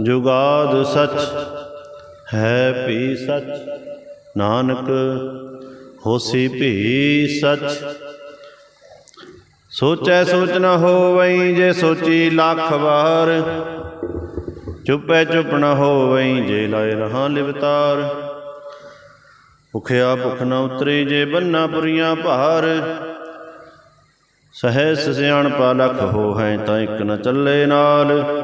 ਜੁਗਾਦ ਸਚ, ਹੈ ਭੀ ਸਚ। ਨਾਨਕ, ਹੋਸੀ ਭੀ ਸਚ। ਸੋਚੈ ਸੋਚ ਨਾ ਹੋਵਈ, ਜੇ ਸੋਚੀ ਲੱਖ ਵਾਰ। ਚੁੱਪੈ ਚੁੱਪ ਨਾ ਹੋਵਈ, ਜੇ ਲਾਇ ਰਹਾ ਲਿਵਤਾਰ ਭੁਖਿਆ ਭੁਖ ਨ ਉਤਰੀ, ਜੇ ਬੰਨਾ ਪੁਰੀਆਂ ਭਾਰ। ਸਹਿਸ ਸਿਆਣਪਾ ਲਖ ਹੋ ਹੈ ਤਾਂ ਇੱਕ ਨ ਚੱਲੇ ਨਾਲ।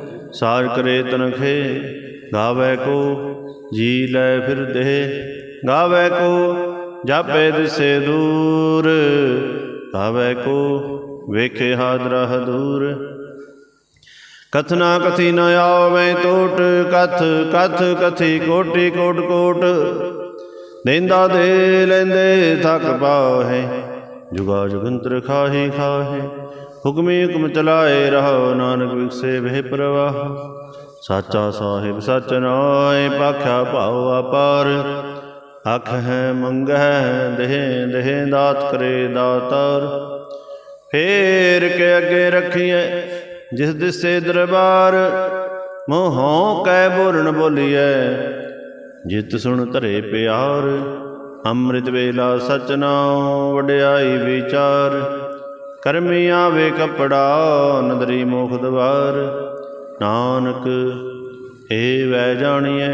ਸਾਰ ਕਰੇ ਤਨਖੇ, ਗਾਵੇ ਕੋ, ਜੀ ਲੈ ਫਿਰਦੇ ਗਾਵੇ ਕੋ, ਜਾਪੇ ਦਿਸੇ ਦੂਰ। ਗਾਵੇ ਕੋ, ਵੇਖੇ ਹਾਦਰਾ। ਦੂਰ ਕਥਨਾ ਕਥੀ ਨ ਆਵੇ ਟੋਟ, ਕਥ ਕਥ ਕਥੀ ਕੋਟੀ ਕੋਟ ਕੋਟ। ਦੇਂਦਾ ਦੇ ਲੈਂਦੇ ਥੱਕ ਪਾਹੇ, ਜੁਗਾ ਜੁਗੰਤਰ ਖਾਹੀ ਖਾਹੇ। ਹੁਕਮੇ ਹੁਕਮ ਚਲਾਏ ਰਹੋ ਨਾਨਕ ਵਿਖਸੇ ਵਹਿ ਪ੍ਰਵਾਹ। ਸਾਚਾ ਸਾਹਿਬ ਸਚ ਨਾਏ, ਪਾਖਿਆ ਭਾਉ ਅਪਾਰ। ਅਖ ਹੈ ਮੰਗਹਿ, ਦੇਹ ਦੇਹ ਦਾਤ ਕਰੇ ਦਾਤਾਰ। ਫੇਰ ਕੇ ਅੱਗੇ ਰੱਖੀਐ, ਜਿਸ ਦਿਸੇ ਦਰਬਾਰ, ਮੋਹੋਂ ਕੈ ਬੋਲਣ ਬੋਲੀਐ, ਜਿਤ ਸੁਣ ਧਰੇ ਪਿਆਰ। ਅੰਮ੍ਰਿਤ ਵੇਲਾ ਸਚ ਨਾਉ, ਵਡਿਆਈ ਵਿਚਾਰ। ਕਰਮੀ ਆਵੇ ਕਪੜਾ, ਨਦਰੀ ਮੋਖ ਦਵਾਰ। ਨਾਨਕ ਏ ਵੈ ਜਾਣੀਐ,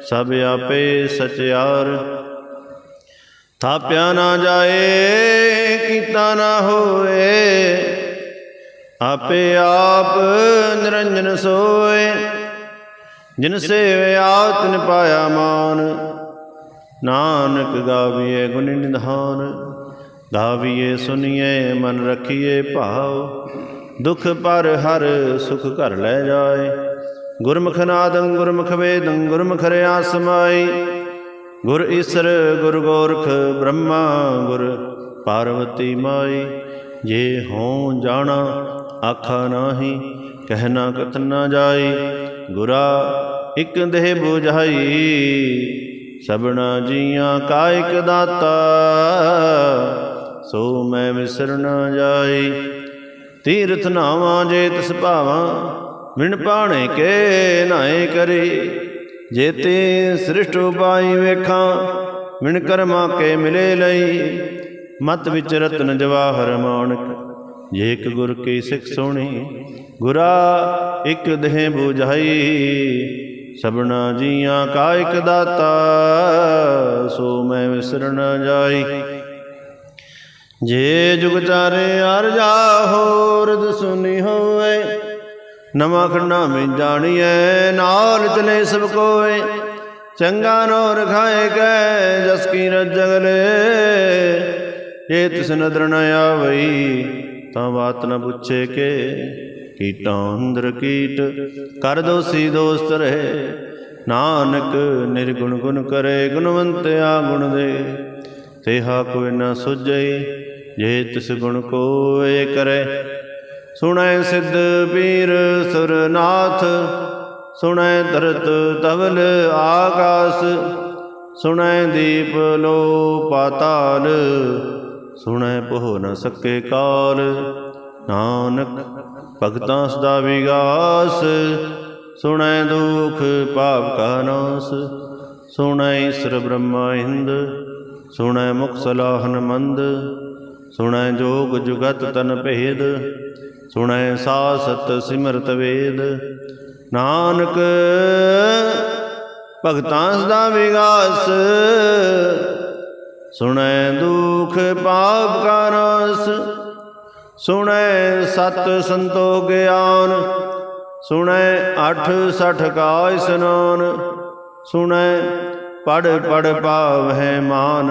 ਸਭ ਆਪੇ ਸਚਿਆਰ ਥਾਪਿਆ ਨਾ ਜਾਏ, ਕੀਤਾ ਨਾ ਹੋਏ, ਆਪੇ ਆਪ ਨਿਰੰਜਨ ਸੋਏ। ਜਿਨ ਸੇਵਿਆ ਤਿਨ ਪਾਇਆ ਮਾਨ, ਨਾਨਕ ਗਾਵੀਏ ਗੁਣ ਨਿਧਾਨ। ਗਾਵੀਏ ਸੁਨੀਏ, ਮਨ ਰਖੀਏ ਭਾਵ। ਦੁਖ ਪਰ ਹਰ ਸੁਖ ਘਰ ਲੈ ਜਾਏ। ਗੁਰਮੁਖ ਨਾਦੰ ਗੁਰਮੁਖ ਵੇਦੰ, ਗੁਰਮੁਖ ਰਿਆ ਸਮਾਈ ਗੁਰ ਈਸਰ, ਗੁਰ ਗੋਰਖ ਬ੍ਰਹਮਾ, ਗੁਰ ਪਾਰਵਤੀ ਮਾਈ ਜੇ ਹੋਂ ਜਾਣਾ, ਆਖਾ ਨਾਹੀ ਕਹਿਣਾ ਕਥ ਨਾ ਜਾਈ ਗੁਰਾ ਇਕ ਦੇਹ 부ਝਾਈ ਸਭਨਾ ਜੀਆਂ ਕਾ ਇਕ ਦਾਤਾ। ਸੋ ਮੈਂ ਵਿਸਰ ਨਾ ਜਾਈ। ਤੀਰਥ ਨਾਵਾਂ ਜੇ ਤਿਸ ਭਾਵਾਂ ਵਿਣ ਪਾਣੇ ਕੇ ਨਾਏ ਕਰੀ। ਜੇ ਤੇ ਸ੍ਰਿਸ਼ਟ ਉਪਾਈ ਵੇਖਾਂ ਵਿਣ ਕਰਮਾ ਕੇ ਮਿਲੇ ਲਈ। ਮਤ ਵਿੱਚ ਰਤਨ ਜਵਾਹਰ ਮਾਨਕ, ਜੇ ਇੱਕ ਗੁਰ ਕੀ ਸਿੱਖ ਸੋਣੀ, ਗੁਰਾ ਇੱਕ ਦੇਹ 부ਝਾਈ ਸਭਨਾ ਜੀਆਂ ਕਾ ਇਕ ਦਾਤਾ, ਸੋ ਮੈਂ ਵਿਸਰ ਨਾ ਜਾਈ। ਜੇ ਜੁਗ ਚਾਰੇ ਅਰਜਾ ਹੋਰਦ ਸੁਨੀ ਹੋਏ ਨਵਾਂ ਖੰਡਾ ਮੈਂ ਜਾਣੀਐ, ਨਾਲ ਚਲੇ ਸਭ ਕੋਏ। ਚੰਗਾ ਨੋ ਰਖਾਏ ਕੈ, ਜਸ ਕੀ ਰਜਗਲੇ ਜੇ ਤਿਸ ਨਦਰ ਨ ਆਵਈ, ਤਾਂ ਬਾਤ ਨ ਪੁੱਛੇ ਕੇ। ਕੀਟਾਂ ਅੰਦਰ ਕੀਟ, ਕਰ ਦੋਸੀ ਦੋਸਤ ਰਹੇ। ਨਾਨਕ ਨਿਰਗੁਣ ਗੁਣ ਕਰੇ, ਗੁਣਵੰਤਿਆ ਗੁਣ ਦੇ। ਤੇਹਾ ਕੋਈ ਨ ਸੁਝਈ ਜੇ ਤਿਸ ਗੁਣ ਕੋਏ ਕਰੇ, ਸੁਣੈ ਸਿੱਧ ਪੀਰ ਸੁਰਨਾਥ, ਸੁਣੈ ਧਰਤ ਤਵਲ ਆਕਾਸ, ਸੁਣੈ ਦੀਪ ਲੋ ਪਾਤਾਲ, ਸੁਣੈ ਪਹੁ ਨ ਸਕੇ ਕਾਲ। ਨਾਨਕ ਭਗਤਾਂ ਸਦਾ ਵਿਗਾਸ, ਸੁਣੈ ਦੁਖ ਪਾਪ ਕਾ ਨਾਸ, ਸੁਣੈ ਈਸ਼ਰ ਬ੍ਰਹਮਾ ਹਿੰਦ ਸੁਣੈ ਮੁਖ ਸਲਾਹਨ ਮੰਦ ਸੁਣੈ ਜੋਗ ਜੁਗਤ ਤਨ ਭੇਦ, ਸੁਣੈ ਸਾਸਤ ਸਿਮਰਤ ਵੇਦ। ਨਾਨਕ ਭਗਤਾਂ ਸਦਾ ਵਿਗਾਸ, ਸੁਣੈ ਦੁਖ ਪਾਪ ਕਾ ਨਾਸ। ਸੁਣੈ ਸਤ ਸੰਤੋ ਗਿਆਨ, ਸੁਣੈ ਅਠ ਸਠ ਕਾ ਇਸਨਾਨ। ਸੁਣੈ ਪੜ ਪੜ ਪਾਵਹਿ ਮਾਨ।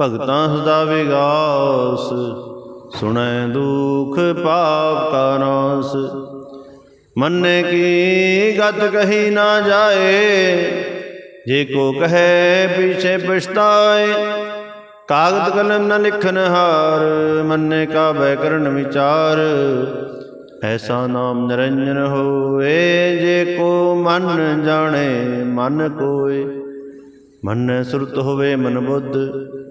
ਭਗਤਾਂ ਸਦਾ ਵਿਗਾਸ, ਸੁਣੈ ਦੁਖ ਪਾਪ ਕਾ ਨਾਸ। ਮੰਨੇ ਕੀ ਗਤ ਕਹੀ ਨਾ ਜਾਏ, ਜੇ ਕੋ ਕਹੈ ਪਿਛੇ ਪਛਤਾਏ। ਕਾਗਦ ਕਲਮ ਨ ਲਿਖਨ ਹਾਰ, ਮੰਨੇ ਕਾ ਬੈ ਕਰਨ ਵਿਚਾਰ। ਐਸਾ ਨਾਮ ਨਿਰੰਜਨ ਹੋਏ, ਜੇ ਕੋ ਮਨ ਜਾਣੇ, ਮਨ ਕੋਏ। ਮੰਨੈ ਸੁਰਤ ਹੋਵੇ ਮਨ ਬੁੱਧ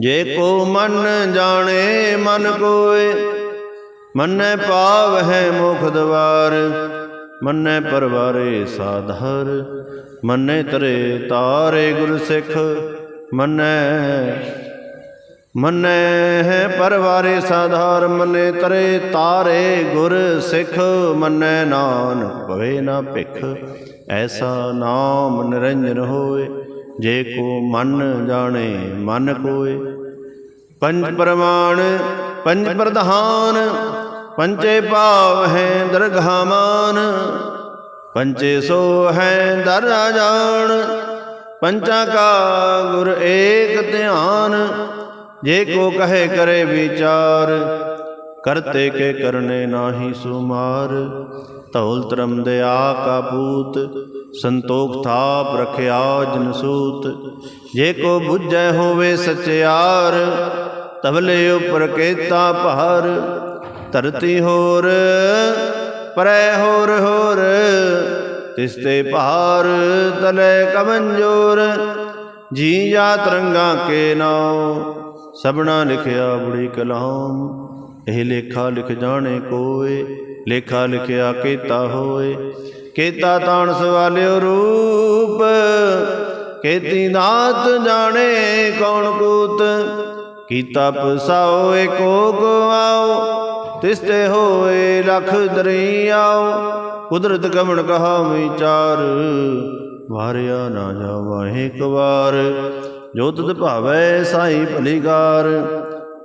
ਜੇ ਕੋ ਮਨ ਜਾਣੇ ਮਨ ਕੋਏ, ਮੰਨੈ ਪਾਵ ਹੈ ਮੁਖ ਦਵਾਰ, ਮੰਨੈ ਪਰਵਾਰੇ ਸਾਧਰ, ਮੰਨੈ ਤਰੇ ਤਾਰੇ ਗੁਰ ਸਿੱਖ, ਮੰਨੈ ਮੰਨੈ ਹੈ ਪਰਵਾਰੇ ਸਾਧਾਰ, ਮੰਨੇ ਤਰੇ ਤਾਰੇ ਗੁਰ ਸਿੱਖ, ਮੰਨੈ ਨਾਨਕ ਭਵੇ ਨਾ ਭਿਖ, ਐਸਾ ਨਾਮ ਨਿਰੰਜਨ ਹੋਏ। ਜੇ ਕੋ ਮਨ ਜਾਣੇ, ਮਨ ਕੋਏ। ਪੰਜ ਪ੍ਰਮਾਣ, ਪੰਜ ਪ੍ਰਧਾਨ ਪੰਚੇ ਭਾਵ ਹੈ ਦਰਗਾਮਾਨ ਪੰਚੇ ਸੋ ਹੈ ਦਰ ਜਾਣ, ਪੰਚਾ ਕਾ ਗੁਰ ਏਕ ਧਿਆਨ। ਜੇ ਕੋ ਕਹੇ ਕਰੇ ਵਿਚਾਰ, ਕਰਤੇ ਕੇ ਕਰਨੇ ਨਾਹੀ ਸੁਮਾਰ। ਧੌਲ ਤਰਮ ਦਿਆ ਕਾ ਪੂਤ ਸੰਤੋਖ ਥਾਪ ਰਖਿਆ ਜਨ ਜੇ ਕੋ ਬੁੱਝੈ ਹੋਵੇ ਸਚਿਆਰ ਤਬਲੇ ਉਪਰ ਕੇਤਾ ਭਾਰ। ਧਰਤੀ ਹੋਰ, ਪਰੈ ਹੋਰ ਹੋਰ, ਤਿਸ ਤੇ ਭਾਰ ਤਲੇ ਕਮੰਜੋਰ ਜੀ ਜਾ ਤਰੰਗਾ ਕੇ ਨਾਉ, ਸਭਨਾ ਲਿਖਿਆ ਬੜੀ ਕਲਾਮ। ਇਹ ਲੇਖਾ ਲਿਖ ਜਾਣੇ ਕੋਏ ਲੇਖਾ ਲਿਖਿਆ ਕੀਤਾ ਹੋਏ। ਕੀਤਾ ਤਾਣ ਸਵਾਲਿਓ ਰੂਪ। ਕੀਤੀ ਦਾਤ ਜਾਣੇ ਕੌਣ ਕੂਤ। ਕੀਤਾ ਪਸਾਓ ਏਕੋ ਗਵਾਓ। ਤਿਸ ਤੇ ਹੋਏ ਲਖ ਦਰਿਆਓ। ਕੁਦਰਤ ਕਮਣ ਕਹਾ ਵਿਚਾਰ। ਵਾਰਿਆ ਨਾ ਜਾਵਾ ਇੱਕ ਵਾਰ। ਜੋ ਤੁਧ ਭਾਵੈ ਸਾਈ ਭਲੀਕਾਰ।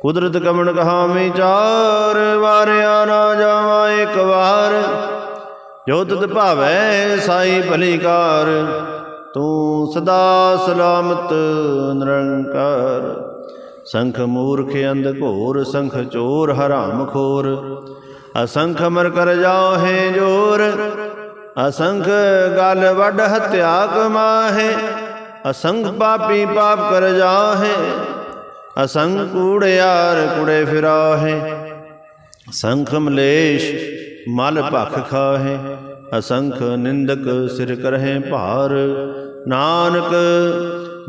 ਕੁਦਰਤ ਕਮਣ ਕਹਾ ਚਾਰ ਵਾਰਿਆ ਨਾ ਜਾਵਾ ਇੱਕ ਵਾਰ। ਜੋ ਤੁਧ ਭਾਵੈ ਸਾਈ ਭਲੀਕਾਰ, ਤੂੰ ਸਦਾ ਸਲਾਮਤ ਨਿਰੰਕਾਰ। ਸੰਖ ਮੂਰਖ ਅੰਧ ਘੋਰ, ਸੰਖ ਚੋਰ ਹਰਾਮ ਖੋਰ। ਅਸੰਖ ਮਰ ਕਰ ਜਾਓ ਜਾਹੇ ਜੋਰ, ਅਸੰਖ ਗਲ ਵੱਡ ਹਤਿਆ ਕਮਾਹੇ। ਅਸੰਖ ਪਾਪੀ ਪਾਪ ਕਰ ਜਾਹੇ ਅਸੰਖ ਕੂੜਿਆਰ ਕੁੜੇ ਫਿਰਾਹੇ, ਸੰਖ ਮਲੇਸ਼ ਮਲ ਭਖ ਖਾਹੇ, ਅਸੰਖ ਨਿੰਦਕ ਸਿਰ ਕਰਹਿ ਭਾਰ, ਨਾਨਕ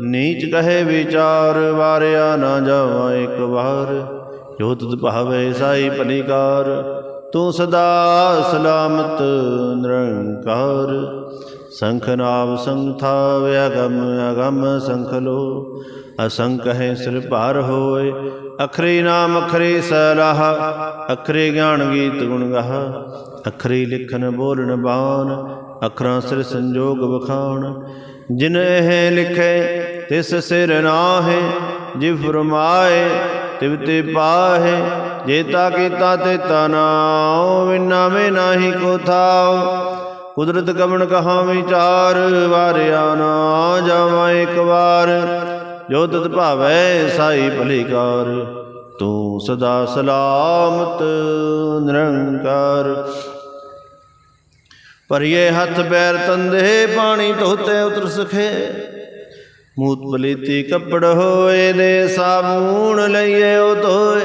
ਨੀਚ ਕਹੇ ਵਿਚਾਰ, ਵਾਰਿਆ ਨਾ ਜਾਵਾ ਇੱਕ ਵਾਰ। ਜੋ ਤੁਧ ਭਾਵੇ ਸਾਈ ਭਲੀਕਾਰ ਤੂੰ ਸਦਾ ਸਲਾਮਤ ਨਿਰੰਕਾਰ। ਸੰਖ ਨਾਮ ਸੰਥਾ ਵਿਅਗਮ ਅਗਮ ਸੰਖ ਲੋ ਅਸੰਖ ਹੈ ਸਿਰ ਭਾਰ ਹੋਏ। ਅਖਰੀ ਨਾਮ ਅਖਰੀ ਸਲਾਹ ਅਖਰੀ ਗਿਆਨ ਗੀਤ ਗੁਣ ਗਾਹ। ਅਖਰੀ ਲਿਖਨ ਬੋਲਣ ਬਾਣ, ਅਖਰਾਂ ਸਿਰ ਸੰਜੋਗ ਵਖਾਣ। ਜਿਨ ਇਹ ਲਿਖੇ, ਤਿਸ ਸਿਰ ਨਾਹੇ। ਜਿ ਫਰਮਾਏ, ਤਿਵ ਤੇ ਪਾਹੇ। ਜੇਤਾ ਕੀਤਾ ਤੇ ਤਨਾਉ ਵਿਨਾ ਮੇ ਨਾਹੀ ਕੋ ਥਾਉ। ਕੁਦਰਤ ਕਵਣ ਕਹਾ ਵਿਚਾਰ ਵਾਰਿਆ ਨਾ ਜਾਵਾਂ ਇੱਕ ਵਾਰ। ਜੋ ਤਤ ਭਾਵੈ ਸਾਈ ਭਲੀਕਾਰ, ਤੂੰ ਸਦਾ ਸਲਾਮਤ, ਨਿਰੰਕਾਰ। ਭਰੀਏ ਹੱਥ ਪੈਰ ਤੰਦੇ, ਪਾਣੀ ਧੋਤੇ ਉਤਰ ਸਖੇ। ਮੂਤ ਬਲੀਤੀ ਕੱਪੜ ਹੋਏ ਦੇ ਸਾਬੂਣ ਲਈਏ ਉਹ ਧੋਏ।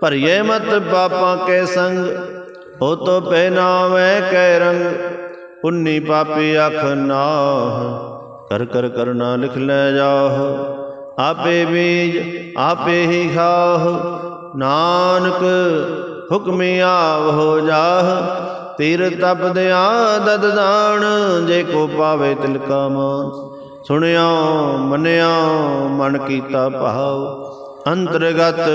ਭਰੀਏ ਮਤ ਪਾਪਾਂ ਕੇ ਸੰਗ, ਉਹ ਤੋ ਪਹਿਨਾਵੇ ਕੈ ਰੰਗ। ਪੁੰਨੀ ਪਾਪੀ ਅਖ ਨਾਹ ਕਰ ਕਰ ਕਰਨਾ ਲਿਖ ਲੈ ਜਾਹ। ਆਪੇ ਬੀਜ ਆਪੇ ਹੀ ਖਾਹ। ਨਾਨਕ ਹੁਕਮੀ ਆਵ ਹੋ ਜਾਹ। ਤੀਰ ਤਪ ਦਿਆ ਦਦ ਦਾਣ ਜੇ ਕੋ ਪਾਵੇ ਤਿਲ ਕਾ ਮਾਨ। ਸੁਣਿਆ ਮੰਨਿਆ ਮਨ ਕੀਤਾ ਭਾਵ ਅੰਤਰਗਤ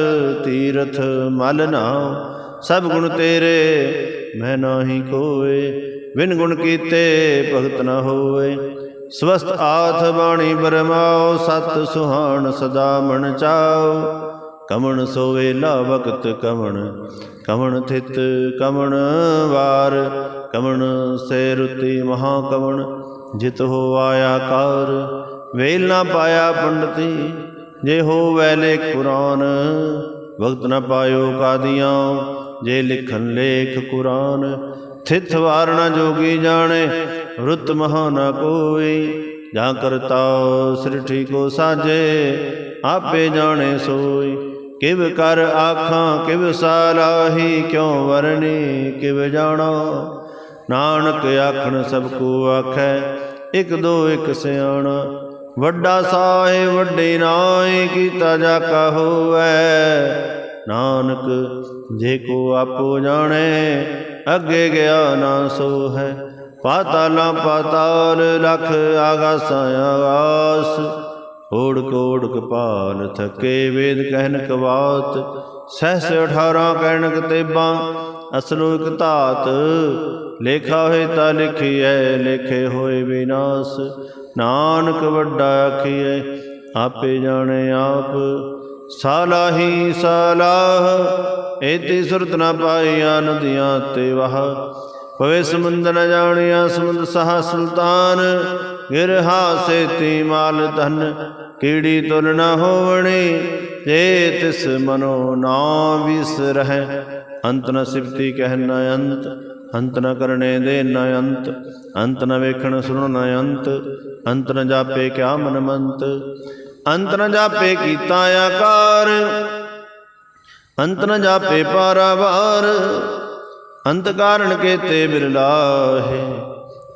ਤੀਰਥ ਮਲ ਨਾਉ। ਸਭ ਗੁਣ ਤੇਰੇ, ਮੈਂ ਨਾਹੀ ਕੋਏ। ਵਿਨ ਗੁਣ ਕੀਤੇ ਭਗਤ ਨਾ ਹੋਏ। ਸਵਸਤ ਆਥ ਬਾਣੀ ਬਰਮਾਓ, ਸਤ ਸੁਹਾਣ ਸਦਾ ਮਨ ਚਾਓ। ਕਮਣ ਸੋਵੇ ਲਾ ਵਕਤ ਕਮਣ ਕਮਣ ਥਿਤ ਕਮਣ ਵਾਰ। ਕਮਣ ਸੇ ਰੁਤੀ ਮਹਾ ਕਮਣ, ਜਿਤ ਹੋ ਆਇਆ ਕਾਰ। ਵੇਲ ਨਾ ਪਾਇਆ ਪੰਡਤੀ, ਜੇ ਹੋ ਵੈਲੇ ਕੁਰਾਨ ਵਕਤ ਨਾ ਪਾਇਓ ਕਾਦੀਆਂ, ਜੇ ਲਿਖਨ ਲੇਖ ਕੁਰਾਨ। ਥਿਤ ਵਾਰਣਾ ਜੋਗੀ ਜਾਣੇ ਰੁੱਤ ਮਹਾ ਨ ਕੋਈ, ਜਾਂ ਕਰਤਾ ਸ੍ਰਿਠੀ ਕੋ ਸਾਜੇ ਆਪੇ ਜਾਣੇ ਸੋਈ। ਕਿਵ ਕਰ ਆਖਾਂ, ਕਿਵ ਸਾਲਾਹੀ ਕਿਉ ਵਰਨੀ ਕਿਵ ਜਾਣਾ। ਨਾਨਕ ਆਖਣ ਸਭ ਕੋ ਆਖੈ, ਇਕ ਦੋ ਇਕ ਸਿਆਣਾ। ਵੱਡਾ ਸਾਹਿਬ, ਵੱਡੇ ਨਾਏ ਕੀਤਾ ਜਾ ਕਾ ਹੋਵੈ। ਨਾਨਕ, ਜੇ ਕੋ ਆਪੋ ਜਾਣੇ, ਅੱਗੇ ਗਿਆ ਨਾ ਸੋ ਹੈ ਪਾਤਾਲਾਂ ਪਾਤਾਲ ਲਖ ਆਗਾਸਾਂ ਆਗਾਸ। ਓੜ ਕੋੜ ਕਪਾਲ ਥਕੇ ਵੇਦ ਕਹਿਨ ਕਵਾਤ। ਸਹਸ 18 ਕਹਿਣਕ ਤੇਬਾਂ ਅਸਲੋ ਇਕ ਧਾਤ। ਲੇਖਾ ਹੋਏ ਤਾਂ ਲਿਖੀਐ, ਲੇਖੇ ਹੋਏ ਵਿਨਾਸ਼। ਨਾਨਕ ਵੱਡਾ ਆਖੀਐ, ਆਪੇ ਜਾਣੇ ਆਪ। ਸਾਲਾਹੀ ਸਾਲਾਹ ਏਤੀ ਸੁਰਤ ਨਾ ਪਾਈਆ ਨਦੀਆਂ ਤੇ ਵਾਹ। ਪਵੇ ਸਮੁੰਦ ਨ ਜਾਣਿਆ, ਸਮੁੰਦ ਸਹਾ ਸੁਲਤਾਨ। ਗਿਰਹਾ ਸੇਤੀ ਮਾਲ ਧਨ, ਕੀੜੀ ਤੁਲ ਨ ਹੋਵਣੀ। ਜੇ ਤਿਸ ਮਨੋ ਨਾ ਵਿਸਰਹਿ ਅੰਤ ਨ ਸਿਫਤੀ ਕਹਿ ਨ ਅੰਤ। ਅੰਤ ਨ ਕਰਨੇ ਦੇ ਨ ਅੰਤ ਅੰਤ ਨ ਵੇਖਣ ਸੁਣ ਨ ਅੰਤ। ਅੰਤ ਨ ਜਾਪੇ ਕਿਆ ਮਨ ਮੰਤ। ਅੰਤ ਨ ਜਾਪੇ ਕੀਤਾ ਆਕਾਰ। ਅੰਤ ਨ ਜਾਪੇ ਪਾਰਾਵਾਰ। ਅੰਤ ਕਾਰਣ ਕੇਤੇ ਬਿਰਲਾਹੇ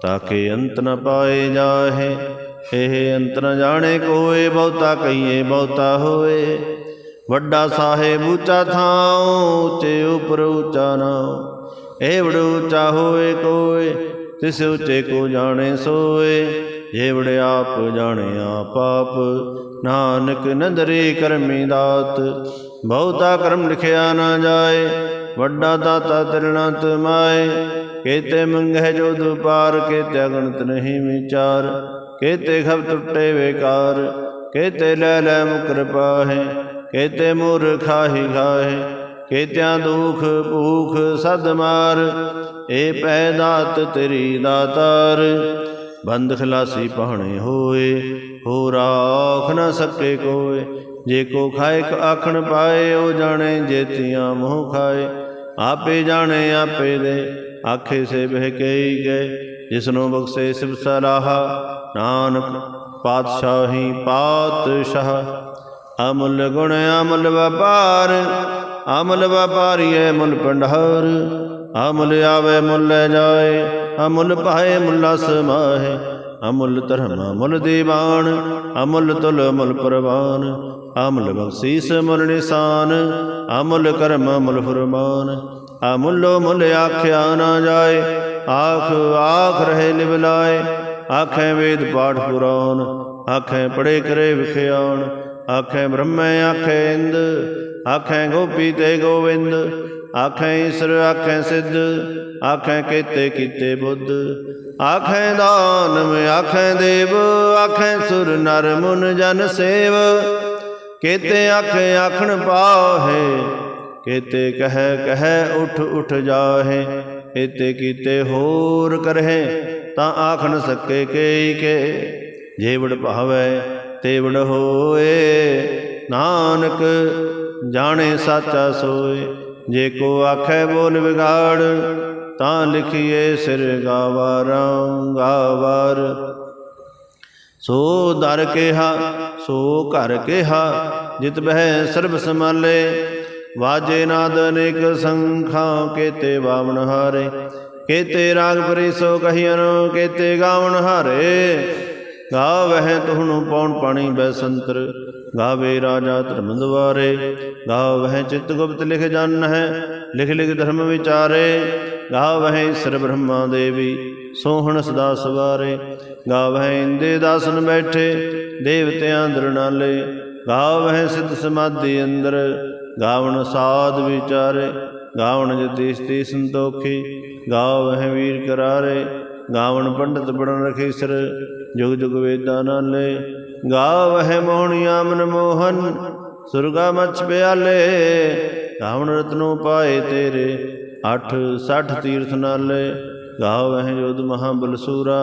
ਤਾਕੇ ਅੰਤ ਨ ਪਾਏ ਜਾਹੇ। ਇਹ ਅੰਤ ਨ ਜਾਣੇ ਕੋਏ, ਬਹੁਤਾ ਕਹੀਏ, ਬਹੁਤਾ ਹੋਏ। ਵੱਡਾ ਸਾਹਿਬ ਉੱਚਾ ਥਾਂ ਉੱਚੇ ਉਪਰ ਉੱਚਾ ਨਾਉ। ਏਵੜ ਉੱਚਾ ਹੋਏ ਕੋਏ, ਤਿਸ ਉੱਚੇ ਕੋ ਜਾਣੇ ਸੋਏ। ਜੇਵੜ ਆਪ ਜਾਣੇ ਆਪ ਆਪ, ਨਾਨਕ ਨਦਰੇ ਕਰਮੀ ਦਾਤ। ਬਹੁਤਾ ਕਰਮ ਲਿਖਿਆ ਨਾ ਜਾਏ ਵੱਡਾ ਦਾਤਾ ਤਿਰਣਾ ਤੁਮਾਏ ਕੇਤੇ ਮੰਗਹਿ ਜੋ ਦੁਪਾਰ, ਕੇਤੇ ਅਗਣਤ ਨਹੀਂ ਵਿਚਾਰ। ਕੇਤੇ ਖਬ ਟੁੱਟੇ ਵੇਕਾਰ ਕੇਤੇ ਲੈ ਲੈ ਮੁਕਰ ਪਾਹੇ। ਕੇਤੇ ਮੂਰਖਾਹੀ ਖਾਹੇ ਕੇਤਿਆਂ ਦੁਖ ਭੂਖ ਸਦ ਮਾਰ। ਏ ਪੈ ਦਾਤ ਤੇਰੀ ਦਾਤਾਰ, ਬੰਦ ਖਲਾਸੀ ਪਾਹਣੇ ਹੋਏ। ਹੋ ਰਾਖ ਨਾ ਸਕੇ ਕੋਏ, ਜੇ ਕੋ ਖਾਏ ਆਖਣ ਪਾਏ, ਉਹ ਜਾਣੇ ਜੇਤੀਆਂ ਮੋਹ ਖਾਏ। ਆਪੇ ਜਾਣੇ ਆਪੇ ਦੇ, ਆਖੇ ਸੇ ਬਹਿ ਕਈ ਗਏ, ਜਿਸਨੂੰ ਬਖਸ਼ੇ ਸਿਵ ਸਲਾਹਾ, ਨਾਨਕ ਪਾਤਸ਼ਾਹੀ ਪਾਤਸ਼ਾਹ। ਅਮੁੱਲ ਗੁਣ ਅਮੁੱਲ ਵਪਾਰ, ਅਮੁੱਲ ਵਪਾਰੀਐ ਮੁੱਲ ਭੰਡਾਰ। ਅਮੁੱਲ ਆਵੇ ਮੁੱਲ ਲੈ ਜਾਏ, ਅਮੁੱਲ ਪਾਏ ਮੁੱਲਾ ਸਮਾਹੇ ਅਮੁੱਲ ਧਰਮ ਅਮੁੱਲ ਦੀਵਾਨ, ਅਮੁੱਲ ਤੁਲ ਅਮੁੱਲ ਪ੍ਰਵਾਨ, ਅਮੁੱਲ ਬਖਸ਼ੀਸ ਮੁੱਲ ਨਿਸ਼ਾਨ, ਅਮੁੱਲ ਕਰਮ ਅਮੁੱਲ ਫਰਮਾਨ। ਅਮੁੱਲੋ ਮੁੱਲ ਆਖਿਆ ਨਾ ਜਾਏ, ਆਖ ਆਖ ਰਹੇ ਲਿਵਲਾਏ ਆਖੇ ਵੇਦ ਪਾਠ ਪੁਰਾਨ ਆਖੇ ਪੜੇ ਕਰੇ ਵਿਖਿਆਣ। ਆਖੇ ਬ੍ਰਹਮੈ ਆਖੇ ਇੰਦ, ਆਖੇ ਗੋਪੀ ਤੇ ਗੋਵਿੰਦ। ਆਖੇ ਈਸ਼ਰ, ਆਖੈ ਸਿੱਧ, ਆਖੈ ਕੀਤੇ ਕੀਤੇ ਬੁੱਧ। ਆਖੇ ਦਾਨਵ ਆਖੇ ਦੇਵ, ਆਖੈ ਸੁਰ ਨਰ ਮੁਨ ਜਨ ਸੇਵ। ਕੀਤੇ ਆਖੇ ਆਖਣ ਪਾਹੇ, ਕੀਤੇ ਕਹਿ ਕਹਿ ਉਠ ਉਠ ਜਾਹੇ ਇਤੇ ਕੀਤੇ ਹੋਰ ਕਰਹਿ, ਤਾਂ ਆਖਣ ਸਕੇ ਕੇਈ ਕੇ। ਜੇਵੜ ਭਾਵੈ, ਤੇਵੜ ਹੋਏ, ਨਾਨਕ ਜਾਣੇ ਸਾਚਾ ਸੋਏ। ਜੇ ਕੋ ਆਖੈ ਬੋਲ ਵਿਗਾੜ, ਤਾਂ ਲਿਖੀਏ ਸਿਰ ਗਾਵਾਰਾਂ ਗਾਵਾਰ। ਸੋ ਦਰ ਕਿਹਾ, ਸੋ ਘਰ ਕਿਹਾ, ਜਿਤ ਬਹਿ ਸਰਬ ਸਮਾਲੇ ਵਾਜੇ ਨਾਦ ਅਨੇਕ ਸੰਖਾਂ, ਕੇਤੇ ਬਾਵਨ ਹਾਰੇ। ਕੇਤੇ ਰਾਗ ਪਰੀ ਸੋ ਕਹੀਨ ਕੇਤੇ ਗਾਵਨ ਹਾਰੇ। ਗਾਵਹਿ ਤੁਹਨੂੰ ਪੌਣ ਪਾਣੀ ਬੈਸੰਤਰ ਗਾਵੇ ਰਾਜਾ ਧਰਮ ਦੁਆਰੇ, ਗਾਵਹਿ ਚਿਤ ਗੁਪਤ ਲਿਖ ਜਨ ਹੈ ਲਿਖ ਲਿਖ ਧਰਮ ਵਿਚਾਰੇ, ਗਾਵਹਿ ਈਸ਼ਰ ਬ੍ਰਹਮਾ ਦੇਵੀ, ਸੋਹਣ ਸਦਾ ਸਵਾਰੇ, ਗਾਵਹਿ ਇੰਦੇ ਦਾਸਨ ਬੈਠੇ, ਦੇਵਤਿਆਂ ਦਰਨਾਲੇ ਗਾਵਹਿ ਸਿੱਧ ਸਮਾਧੀ ਅੰਦਰ, ਗਾਵਣ ਸਾਧ ਵਿਚਾਰੇ, ਗਾਵਣ ਜਤੀਸ ਤੀ ਸੰਤੋਖੀ, ਗਾਵਹਿ ਵੀਰ ਕਰਾਰੇ, ਗਾਵਣ ਪੰਡਤ ਬੜਨ ਰਖੇ ਸਿਰ ਜੁਗ ਜੁਗ ਵੇਦਾਂ ਨਾਲੇ ਗਾਵਹਿ ਮੋਹਣੀਆਂ ਮਨ ਮੋਹਨ ਸੁਰਗਾ ਮਛ ਪਿਆਲੇ ਗਾਵਣ ਰਤਨੋ ਪਾਏ ਤੇਰੇ, ਅਠ ਸਠ ਤੀਰਥ ਨਾਲੇ। ਗਾਵਹਿ ਜੋਧ ਮਹਾਬਲ ਸੂਰਾ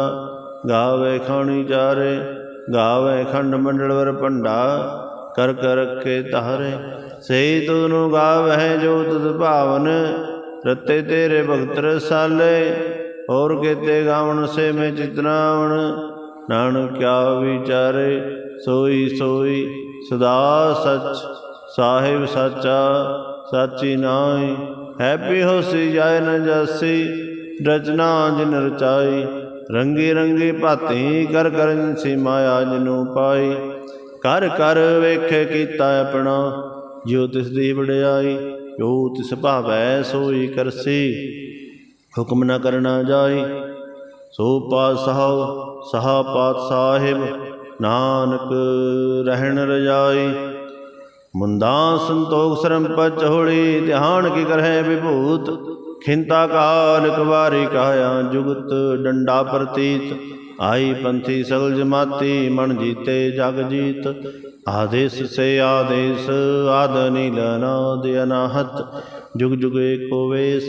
ਗਾਵੇ ਖਾਣੀ ਚਾਰੇ ਗਾਵੇ ਖੰਡ ਮੰਡਲ ਵਰ ਭੰਡਾ, ਕਰ ਕਰ ਰਖੇ ਤਾਰੇ ਸਹੀ ਤੁਧ ਨੂੰ ਗਾਵਹਿ ਜੋ ਤੁਧ ਭਾਵਨ, ਰਤੇ ਤੇਰੇ ਭਗਤ ਰਸਾਲੇ, ਹੋਰ ਕੇਤੇ ਗਾਵਣ ਸੇ ਮੈਂ ਚਿਤਨਾਵਣ ਨਾਨਕ ਕਿਆ ਵਿਚਾਰੇ, ਸੋਈ ਸੋਈ ਸਦਾ ਸਚ, ਸਾਹਿਬ ਸਾਚਾ, ਸਾਚੀ ਨਾਈ ਹੈਪੀ ਹੋਸੀ ਜਾਏ ਨ ਜਾਸੀ, ਰਚਨਾ ਜਿਨ ਰਚਾਈ। ਰੰਗੀ ਰੰਗੀ ਭਾਤੀ ਕਰ ਕਰਨ ਸੀ ਮਾਇਆ ਜਿਨੂ ਪਾਈ। ਕਰ ਕਰ ਵੇਖੇ ਕੀਤਾ ਆਪਣਾ ਜੋ ਤਿਸ ਦੀ ਵਡਿਆਈ, ਜੋ ਤਿਸ ਭਾਵੈ ਸੋਈ ਕਰਸੀ। ਹੁਕਮ ਨਾ ਕਰਨਾ ਜਾਈ ਸੋ ਪਾਤ ਸਾਹਿਬ ਸਹਾ ਪਾਤ ਸਾਹਿਬ, ਨਾਨਕ ਰਹਿਣ ਰਜਾਈ। ਮੁੰਦਾ ਸੰਤੋਖ ਸਰਮ ਪਚ ਹੋੜੀ ਧਿਆਨ ਕੀ ਕਰਹਿ ਵਿਭੂਤ। ਖਿੰਤਾ ਕਾਲ ਕਵਾਰੀ ਕਾਇਆ ਜੁਗਤ, ਡੰਡਾ ਪ੍ਰਤੀਤ। ਆਈ ਪੰਥੀ ਸਗਲ ਜਮਾਤੀ ਮਨ ਜੀਤੇ ਜਗ ਜੀਤ। ਆਦੇਸ ਸੇ ਆਦੇਸ, ਆਦ ਨੀਲ ਅਨਾਦ ਅਨਾਹਤ। ਜੁਗ ਜੁਗ ਏਕੋ ਵੇਸ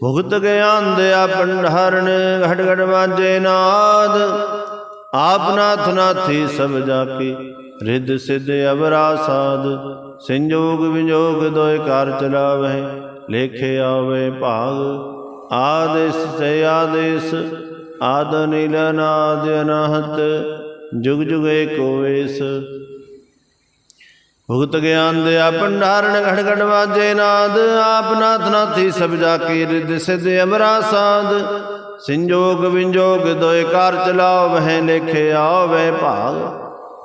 ਭੁਗਤ ਗਿਆਨ ਦਿਆ ਪੰਡਹਰਨ ਘਟ ਘਟ ਵਾਜੇ ਨਾਦ। ਆਪ ਨਾਥ ਨਾਥੀ ਸਭ ਜਾ ਕੇ ਰਿੱਧ ਸਿੱਧ ਅਵਰਾ ਸਾਧ। ਸੰਜੋਗ ਵਿਜੋਗ ਦੋਇ ਕਾਰ ਚਲਾਵੇ, ਲੇਖੇ ਆਵੇ ਭਾਗ। ਆਦੇਸ ਸੇ ਆਦੇਸ, ਆਦ ਨੀਲ ਨਾਦ ਅਨਾਹਤ। ਜੁਗ ਜੁਗ ਏਕੋ ਵੇਸ ਭੁਗਤ ਗਿਆਨ ਦਿਆ ਭੰਡਾਰਨ ਘੜ ਘੜ ਵਾਜੇ ਨਾਦ, ਆਪ ਨਾਥ ਨਾਥੀ ਸਭ ਜਾ ਕੇ ਰਿੱਧ ਸਿੱਧ ਅਮਰਾ ਸਾਧ ਸੰਜੋਗ ਵਿੰਜੋਗ ਦੋਇ ਕਾਰ ਚਲਾਓ, ਵਹਿ ਲੇਖੇ ਆਵੇ ਭਾਗ।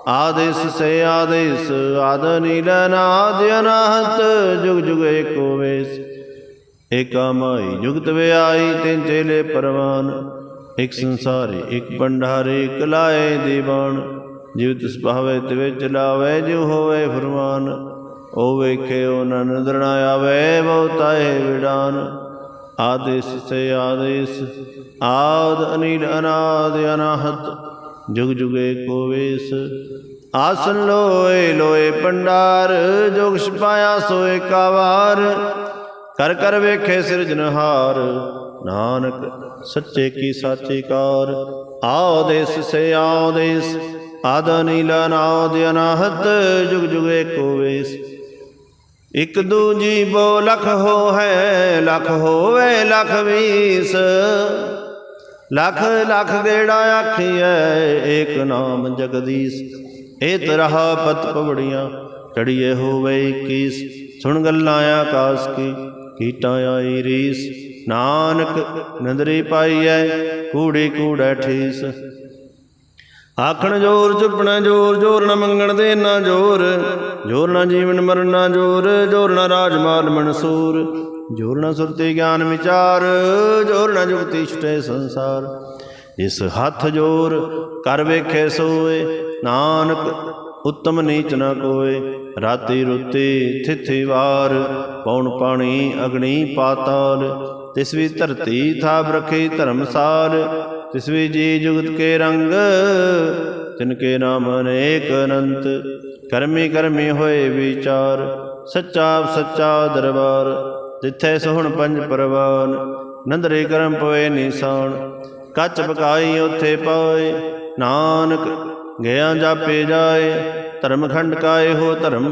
ਆਦੇਸ ਸੇ ਆਦੇਸ, ਆਦ ਨੀਲ ਨਾਦ ਅਨਾਹਤ, ਜੁਗ ਜੁਗ ਏਕੋ ਵੇਸ। ਏਕਾ ਮਾਈ ਜੁਗਤ ਵਿਆਈ ਤਿੰਨ ਚੇਲੇ ਪਰਵਾਨ। ਇਕ ਸੰਸਾਰੇ, ਇਕ ਭੰਡਾਰੇ, ਇਕ ਲਾਏ ਦੀਵਾਨ। ਜਿਵ ਤਿਸ ਭਾਵੇ ਤਿਵੇ ਚਲਾਵੇ ਜਿਉ ਹੋਵੇ ਫਰਮਾਨ, ਉਹ ਵੇਖੇ ਉਹਨਾਂ ਨੰਦਰ ਨਾ ਆਵੇ ਬਹੁਤਾਏ ਵਿਡਾਨ। ਆਦੇਸ ਸੇ ਆਦੇਸ, ਆਦ ਅਨੀਲ ਅਨਾਦ ਅਨਾਹਤ, ਜੁਗ ਜੁਗੇ ਕੋ ਵੇਸ। ਆਸਨ ਲੋਏ ਲੋਏ ਪੰਡਾਰ, ਜੋਗ ਛਪਾਇਆ ਸੋਏ ਕਾਵਾਰ। ਕਰ ਕਰ ਵੇਖੇ ਸਿਰਜਨਹਾਰ ਨਾਨਕ ਸੱਚੇ ਕੀ ਸਾਚੀ ਕਾਰ। ਆਦੇਸ ਸੇ ਆਦੇਸ ਆਦ ਨੀਲ ਨਾਦ ਅਨਾਹਤ, ਜੁਗ ਜੁਗ ਏਕੋ ਵੇਸ ਇਕ ਦੂਜੀ ਬੋ ਲਖ ਹੋ ਹੈ ਲਖ ਹੋਵੇ ਲਖ ਵੀਸ। ਲਖ ਲਖ ਗੇੜਾ ਆਖੀਐ, ਏਕ ਨਾਮ ਜਗਦੀਸ਼। ਏ ਤਰਹਾ ਪਤ ਪਵੜੀਆਂ, ਚੜੀਏ ਹੋਵੇ ਕੀਸ ਸੁਣ ਗੱਲਾਂ ਆਕਾਸ ਕੀ, ਕੀਟਾਂ ਆਈ ਰੀਸ। ਨਾਨਕ ਨਦਰੀ ਪਾਈਐ, ਕੂੜੀ ਕੂੜੈ ਠੀਸ। ਆਖਣ ਜੋਰ, ਚੁੱਪਣਾ ਜੋਰ ਜੋਰ ਨਾ ਮੰਗਣ ਦੇ ਨਾ ਜੋਰ। ਜੋਰ ਨਾ ਜੀਵਨ ਮਰਨ ਨਾ ਜੋਰ ਜੋਰ ਨਾ ਰਾਜ ਮਾਲ ਮਨਸੂਰ। ਜੋਰ ਨਾ ਸੁਰਤੀ ਗਿਆਨ ਵਿਚਾਰ, ਜੋਰ ਨਾ ਜੁਗਤੀ ਛਟੇ ਸੰਸਾਰ। ਇਸ ਹੱਥ ਜੋਰ ਕਰ ਵੇਖੇ ਸੋਏ, ਨਾਨਕ ਉਤਮ ਨੀਚ ਨਾ ਕੋਏ। ਰਾਤੀ ਰੁੱਤੀ ਥਿਥੀ ਵਾਰ ਪੌਣ ਪਾਣੀ ਅਗਣੀ ਪਾਤਾਲ। ਤਿਸ ਵੀ ਧਰਤੀ ਥਾਪ ਰਖੀ ਧਰਮਸਾਲ ਤਿਸ ਵੀ ਜੀ ਜੁਗਤ ਕੇ ਰੰਗ, ਤਿਨ ਕੇ ਨਾਮ ਅਨੇਕ ਅਨੰਤ। ਕਰਮੀ ਕਰਮੀ ਹੋਏ ਵਿਚਾਰ, ਸੱਚਾ ਸੱਚਾ ਦਰਬਾਰ, ਜਿੱਥੇ ਸੋਹਣ ਪੰਜ ਪਰਵਾਨ, ਨੰਦਰੇ ਕਰਮ ਪਵੇ ਨਿਸ਼ਾਨ। ਕੱਚ ਪਕਾਈ ਉਥੇ ਪਾਏ, ਨਾਨਕ ਗਿਆ ਜਾਪੇ ਜਾਏ। ਧਰਮ ਖੰਡ ਕਾਏ ਹੋ ਧਰਮ,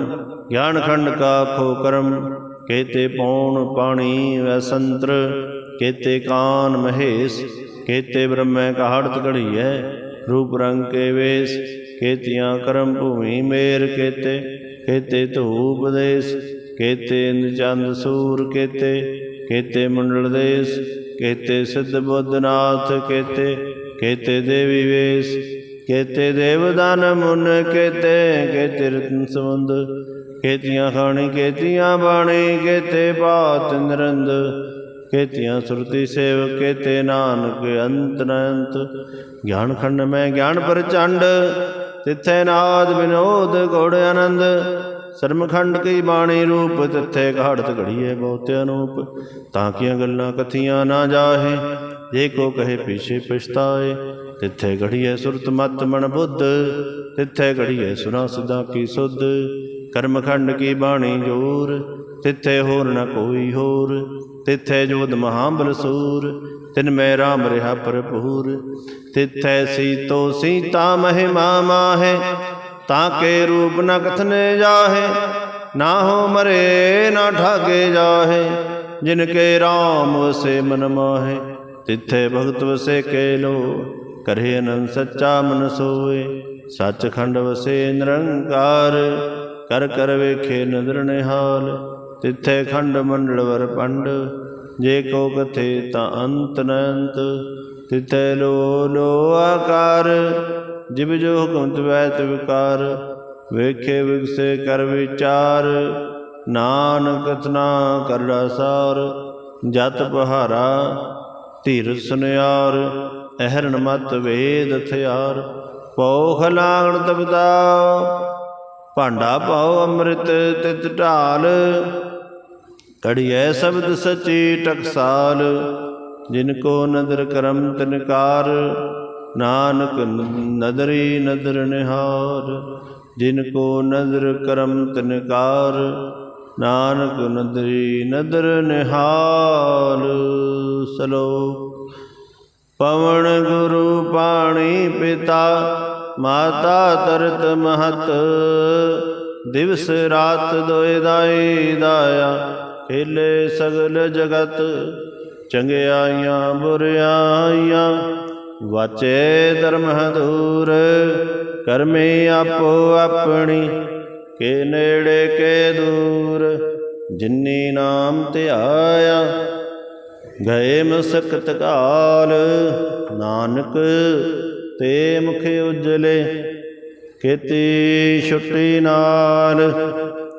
ਗਿਆਨ ਖੰਡ ਕਾ ਖੋ ਕਰਮ। ਕੇਤੇ ਪੌਣ ਪਾਣੀ ਵੈ ਸੰਤਰ ਕੇਤੇ ਕਾਨ ਮਹੇਸ਼, ਕੇਤੇ ਬ੍ਰਹਮੈ ਕਹਾੜਤ ਘੜੀਐ, ਰੂਪ ਰੰਗ ਕੇ ਵੇਸ, ਕੇਤੀਆਂ ਕਰਮ ਭੂਮੀ ਮੇਰ ਕੇਤੇ ਕੇਤੇ ਧੂਪ ਦੇਸ ਕੇਤੇ ਇੰਦ ਚੰਦ ਸੂਰ ਕੇਤੇ ਕੇਤੇ ਮੰਡਲ ਦੇਸ, ਕੇਤੇ ਸਿੱਧ ਬੁੱਧਨਾਥ ਕੇਤੇ ਕੇਤੇ ਦੇਵੀ ਵੇਸ, ਕੇਤੇ ਦੇਵਦਾਨ ਮੁਨ ਕੇਤੇ ਕੇਤੇ ਰਤਨ ਸਮੁੰਦ ਕੇਤੀਆਂ ਖਾਣੀ, ਕੇਤੀਆਂ ਬਾਣੀ, ਕੇਤੇ ਬਾਤ ਨਿਰੰਦ ਕੇਤੀਆਂ ਸੁਰਤੀ ਸੇਵ ਕੇਤੇ ਨਾਨਕ ਅੰਤ ਨ ਅੰਤ। ਗਿਆਨ ਖੰਡ ਮੈਂ ਗਿਆਨ ਪ੍ਰਚੰਡ, ਤਿੱਥੇ ਨਾਦ ਵਿਨੋਦ ਗੋੜ ਆਨੰਦ। ਸਰਮਖੰਡ ਕੀ ਬਾਣੀ ਰੂਪ, ਤਿੱਥੇ ਘਾੜਤ ਘੜੀਏ ਬਹੁਤ ਅਨੂਪ। ਤਾਂ ਕੀਆਂ ਗੱਲਾਂ ਕਥੀਆਂ ਨਾ ਜਾਹੇ, ਜੇ ਕੋ ਕਹੇ ਪਿਛੇ ਪਛਤਾਏ। ਤਿੱਥੇ ਘੜੀਏ ਸੁਰਤ ਮਤ ਮਨ ਬੁੱਧ, ਤਿੱਥੇ ਘੜੀਏ ਸੁਨਾ ਸਦਾ ਕੀ ਸੁਧ। ਕਰਮਖੰਡ ਕੀ ਬਾਣੀ ਜੋਰ ਤਿੱਥੇ ਹੋਰ ਨ ਕੋਈ ਹੋਰ, ਤਿੱਥੇ ਜੋਦ ਮਹਾਬਲ ਸੂਰ ਤਿਨ ਮੈਂ ਰਾਮ ਰਿਹਾ ਭਰਪੂਰ। ਤਿੱਥੈ ਸੀਤੋ ਸੀਤਾ ਮਹਿਮਾ ਮਾਹੇ, ਤਾਂ ਕੇ ਰੂਪ ਨ ਕਥਨੇ ਜਾਹੇ, ਨਾ ਹੋ ਮਰੇ ਨਾ ਠਾਗੇ ਜਾਹੇ, ਜਿਨ ਕੇ ਰਾਮ ਵਸੇ ਮਨ ਮਾਹੇ। ਤਿੱਥੇ ਭਗਤ ਵਸੇ ਕੇ ਲੋ, ਕਰੇ ਅਨੰਦ ਸੱਚਾ ਮਨ ਸੋਏ। ਸੱਚਖੰਡ ਵਸੇ ਨਿਰੰਕਾਰ, ਕਰ ਕਰ ਵੇਖੇ ਨਦਰ ਨਿਹਾਲ। ਤਿੱਥੇ ਖੰਡ ਮੰਡਲ ਵਰ ਪੰਡ, ਜੇ ਕੋ ਕਥੇ ਤਾਂ ਅੰਤ ਨ ਅੰਤ ਲੋ ਲੋ ਆਕਾਰ ਜਿਬ ਜੋ ਹੁਕਮ ਤਵੈ ਤਿਵਕਾਰ ਵੇਖੇ ਵਿਗਸੇ ਕਰ ਵਿਚਾਰ, ਨਾਨਕ ਕਥਨਾ ਕਰੜਾ ਸਾਰ। ਜਤ ਪਹਾਰਾ, ਧੀਰ ਸੁਨਿਆਰ, ਅਹਰਣ ਮਤ ਵੇਦ ਥਿਆਰ ਪੋਖ ਲਾਗਣ ਤਬਦਾ ਭਾਂਡਾ ਪਾਓ ਅੰਮ੍ਰਿਤ ਤਿਤ ਢਾਲ। ਕੜੀਐ ਸ਼ਬਦ ਸਚੀ ਟਕਸਾਲ, ਜਿਨ ਕੋ ਨਦਰ ਕਰਮ ਤਨਕਾਰ, ਨਾਨਕ ਨਦਰੀ ਨਦਰ ਨਿਹਾਰ, ਜਿਨ ਕੋ ਨਦਰ ਕਰਮ ਤਨਕਾਰ, ਨਾਨਕ ਨਦਰੀ ਨਦਰ ਨਿਹਾਲ। ਸਲੋਕ, ਪਵਨ ਗੁਰੂ ਪਾਣੀ ਪਿਤਾ, ਮਾਤਾ ਤਰਤ ਮਹਤ, ਦਿਵਸ ਰਾਤ ਦੋਇ ਦਾਈ ਦਾਇਆ। ਖੇਲੇ ਸਗਲ ਜਗਤ, ਚੰਗਿਆਈਆਂ ਬੁਰਿਆਈਆਂ, ਵਾਚੇ ਧਰਮ ਹਦੂਰ, ਕਰਮੇ ਆਪੋ ਆਪਣੀ, ਕੇ ਨੇੜੇ ਕੇ ਦੂਰ, ਜਿਨੀ ਨਾਮ ਧਿਆਇਆ ਗਏ ਮਸਕਤ ਕਾਲ, ਨਾਨਕ ਤੇ ਮੁਖ ਉਜਲੇ ਕੀਤੀ ਛੁੱਟੀ ਨਾਲ